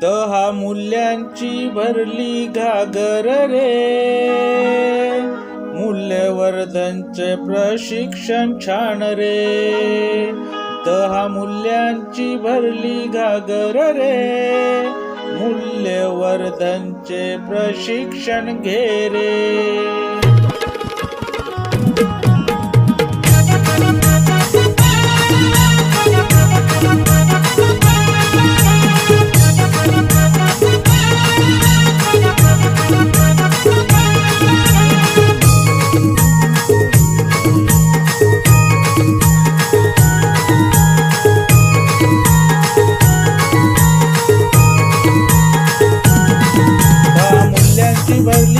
दहा मूल्यांची भरली घागर रे. मूल्यवर्धनचे प्रशिक्षण छान रे. दहा मूल्यांची भरली घागर रे. मूल्यवर्धनचे प्रशिक्षण घे रे.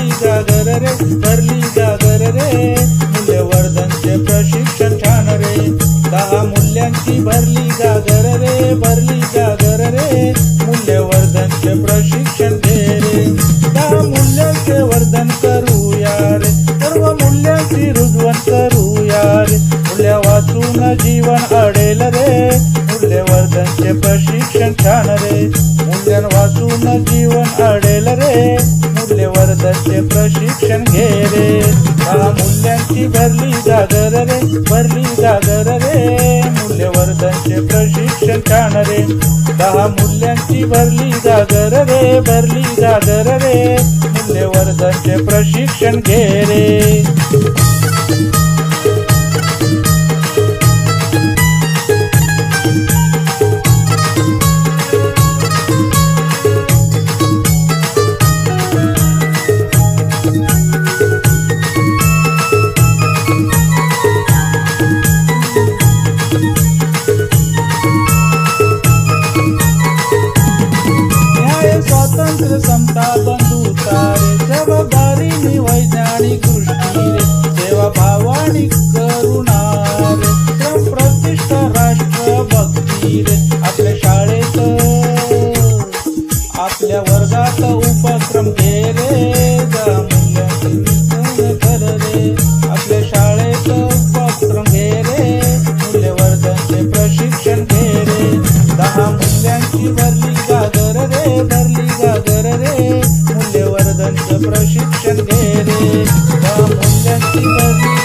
मूल्यांची भरली रे भरली जागर रे. मूल्यवर्धनचे प्रशिक्षण छान रे. दहा मूल्यांची भरली जागर रे भरली जागर रे. मूल्यवर्धनचे प्रशिक्षण दे रे. दहा मूल्यांचे वर्धन करूया रे. सर्व मूल्यांची रुजवण करूया रे. मूल्य वाचून जीवन अडेल रे. मूल्यवर्धनचे प्रशिक्षण छान रे. मूल्यन वाचून जीवन अडेल रे. मूल्यवर्धनचे प्रशिक्षण घे रे. दहा मूल्यांची भरली जागर रे भरली जागर रे. मूल्यवर्धनचे प्रशिक्षण छान रे. दहा मूल्यांची भरली जागर रे भरली जागर रे. मूल्यवर्धनचे प्रशिक्षण घे रे. मूल्यवर्धनचं प्रशिक्षण घे रे मूल्यांची